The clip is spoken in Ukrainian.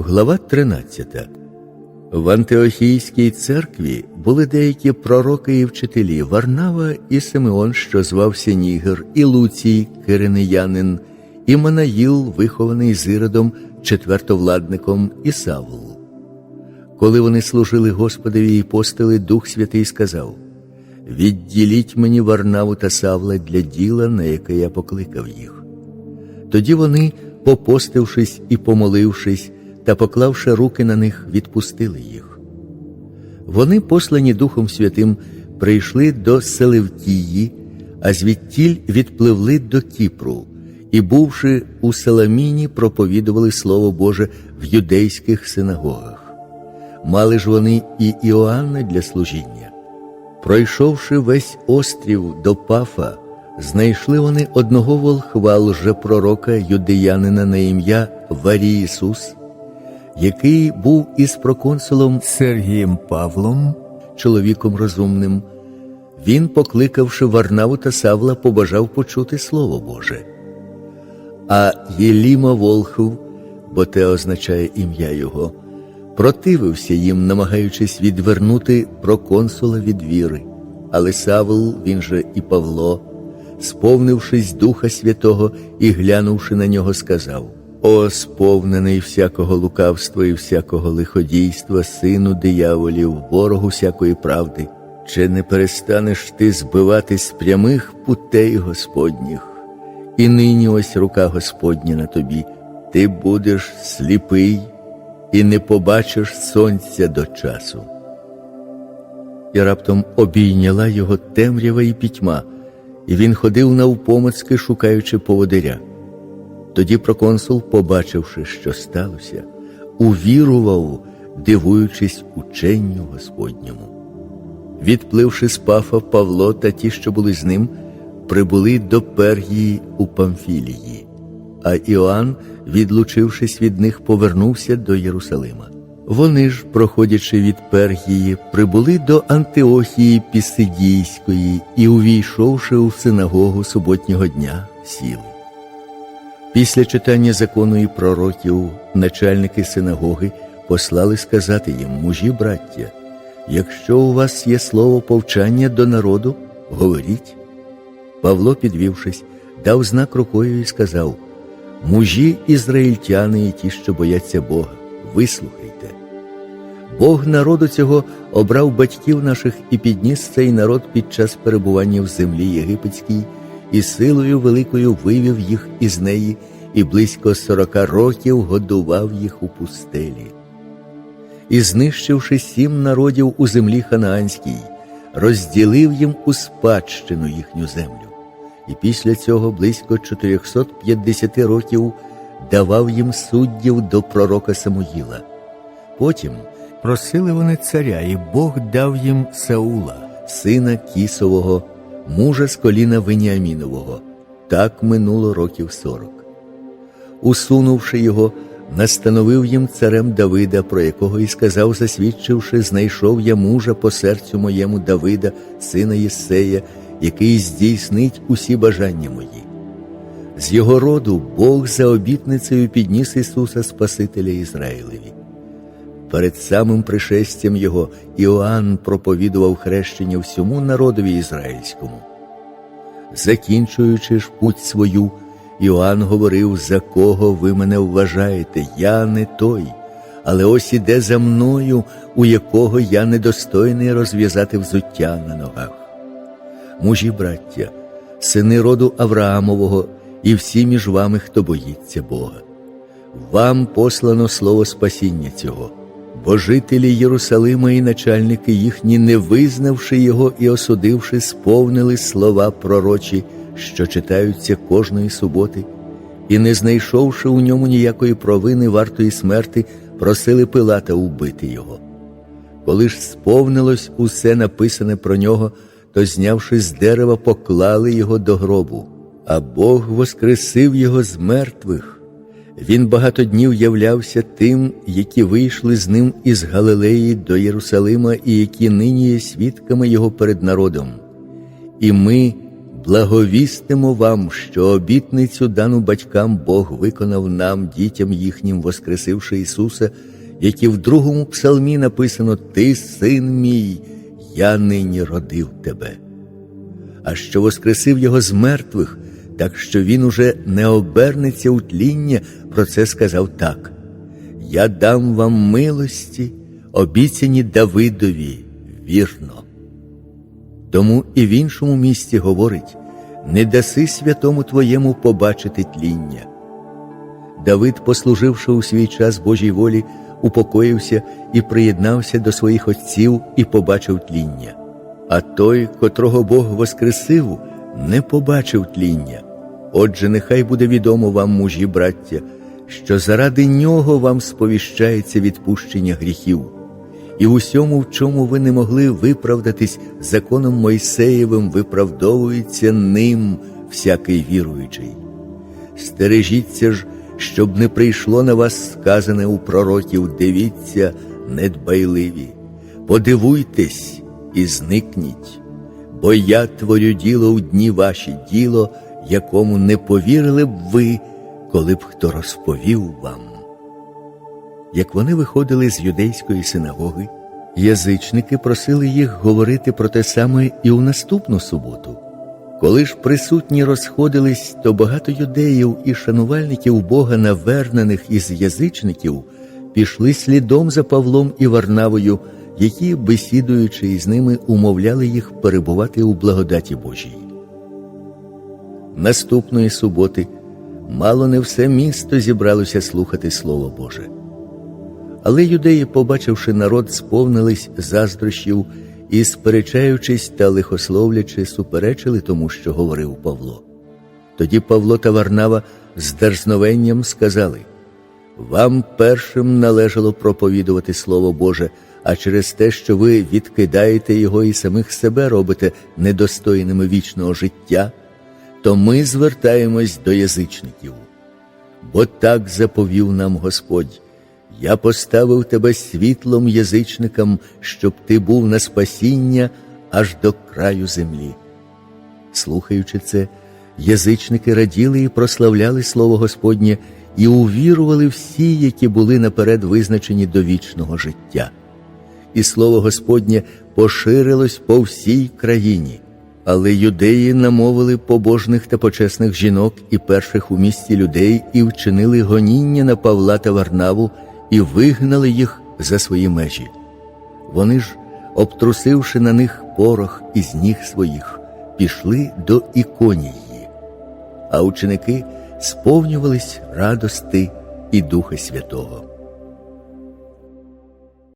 Глава 13. В Антиохійській церкві були деякі пророки і вчителі Варнава і Симеон, що звався Нігер, і Луцій, киринеянин, і Манаїл, вихований з Іродом, четвертовладником, і Савл. Коли вони служили Господові і постили, Дух Святий сказав: Відділіть мені Варнаву та Савла для діла, на яке я покликав їх. Тоді вони, попостившись і помолившись, та, поклавши руки на них, відпустили їх. Вони, послані Духом Святим, прийшли до Селевкії, а звідтіль відпливли до Кіпру і, бувши у Саламіні, проповідували Слово Боже в юдейських синагогах. Мали ж вони і Іоанна для служіння. Пройшовши весь острів до Пафа, знайшли вони одного волхва лжепророка юдеянина на ім'я Варій Ісус, який був із проконсулом Сергієм Павлом, чоловіком розумним, він, покликавши Варнаву та Савла, побажав почути Слово Боже. А Єліма Волхов, бо те означає ім'я його, противився їм, намагаючись відвернути проконсула від віри. Але Савл, він же і Павло, сповнившись Духа Святого і глянувши на нього, сказав: О, сповнений всякого лукавства і всякого лиходійства, сину дияволів, ворогу всякої правди, чи не перестанеш ти збивати з прямих путей Господніх? І нині ось рука Господня на тобі, ти будеш сліпий і не побачиш сонця до часу. І раптом обійняла його темрява і пітьма, і він ходив навпомацьки, шукаючи поводиря. Тоді проконсул, побачивши, що сталося, увірував, дивуючись ученню Господньому. Відпливши з Пафа, Павло та ті, що були з ним, прибули до Пергії у Памфілії, а Іоанн, відлучившись від них, повернувся до Єрусалима. Вони ж, проходячи від Пергії, прибули до Антиохії Пісидійської і, увійшовши у синагогу суботнього дня, сіли. Після читання закону і пророків начальники синагоги послали сказати їм, мужі, браття, якщо у вас є слово повчання до народу, говоріть. Павло, підвівшись, дав знак рукою і сказав: Мужі ізраїльтяни і ті, що бояться Бога, вислухайте. Бог народу цього обрав батьків наших і підніс цей народ під час перебування в землі єгипетській, і силою великою вивів їх із неї, і близько сорока років годував їх у пустелі. І, знищивши сім народів у землі ханаанській, розділив їм у спадщину їхню землю, і після цього близько 450 років давав їм суддів до пророка Самуїла. Потім просили вони царя, і Бог дав їм Саула, сина Кісового, мужа з коліна Веніамінового. Так минуло років сорок. Усунувши його, настановив їм царем Давида, про якого і сказав, засвідчивши, знайшов я мужа по серцю моєму Давида, сина Єсея, який здійснить усі бажання мої. З його роду Бог за обітницею підніс Ісуса Спасителя Ізраїлеві. Перед самим пришестям Його Іоанн проповідував хрещення всьому народові ізраїльському. Закінчуючи ж путь свою, Іоанн говорив, за кого ви мене вважаєте, я не той, але ось іде за мною, у якого я недостойний розв'язати взуття на ногах. Мужі, браття, сини роду Авраамового і всі між вами, хто боїться Бога. Вам послано слово спасіння цього, бо жителі Єрусалима і начальники їхні, не визнавши його і осудивши, сповнили слова пророчі, що читаються кожної суботи, і, не знайшовши у ньому ніякої провини вартої смерти, просили Пилата убити його. Коли ж сповнилось усе написане про нього, то, знявши з дерева, поклали його до гробу, а Бог воскресив його з мертвих. Він багато днів являвся тим, які вийшли з ним із Галилеї до Єрусалима і які нині є свідками його перед народом. І ми, Благовістимо вам, що обітницю дану батькам Бог виконав нам, дітям їхнім, воскресивши Ісуса, як і в другому псалмі написано: Ти, син мій, я нині родив тебе. А що воскресив його з мертвих, так що він уже не обернеться у тління, про це сказав так: Я дам вам милості, обіцяні Давидові, вірно. Тому і в іншому місці говорить: не даси святому твоєму побачити тління. Давид, послуживши у свій час Божій волі, упокоївся і приєднався до своїх отців і побачив тління. А той, котрого Бог воскресив, не побачив тління. Отже, нехай буде відомо вам, мужі, браття, що заради нього вам сповіщається відпущення гріхів. І в усьому, в чому ви не могли виправдатись законом Мойсеєвим, виправдовується ним всякий віруючий. Стережіться ж, щоб не прийшло на вас сказане у пророків, дивіться, недбайливі, подивуйтесь і зникніть, бо я творю діло у дні ваші діло, якому не повірили б ви, коли б хто розповів вам. Як вони виходили з юдейської синагоги, язичники просили їх говорити про те саме і у наступну суботу. Коли ж присутні розходились, то багато юдеїв і шанувальників Бога, навернених із язичників, пішли слідом за Павлом і Варнавою, які, бесідуючи із ними, умовляли їх перебувати у благодаті Божій. Наступної суботи мало не все місто зібралося слухати Слово Боже. Але юдеї, побачивши народ, сповнились заздрощів і, сперечаючись та лихословлячи, суперечили тому, що говорив Павло. Тоді Павло та Варнава з дерзновенням сказали: Вам першим належало проповідувати Слово Боже, а через те, що ви відкидаєте його і самих себе робите недостойними вічного життя, то ми звертаємось до язичників. Бо так заповів нам Господь. Я поставив тебе світлом язичникам, щоб ти був на спасіння аж до краю землі. Слухаючи це, язичники раділи і прославляли Слово Господнє і увірували всі, які були наперед визначені до вічного життя. І слово Господнє поширилось по всій країні. Але юдеї намовили побожних та почесних жінок і перших у місті людей і вчинили гоніння на Павла та Варнаву і вигнали їх за свої межі. Вони ж, обтрусивши на них порох із ніг своїх, пішли до іконії, а ученики сповнювались радости і Духа Святого.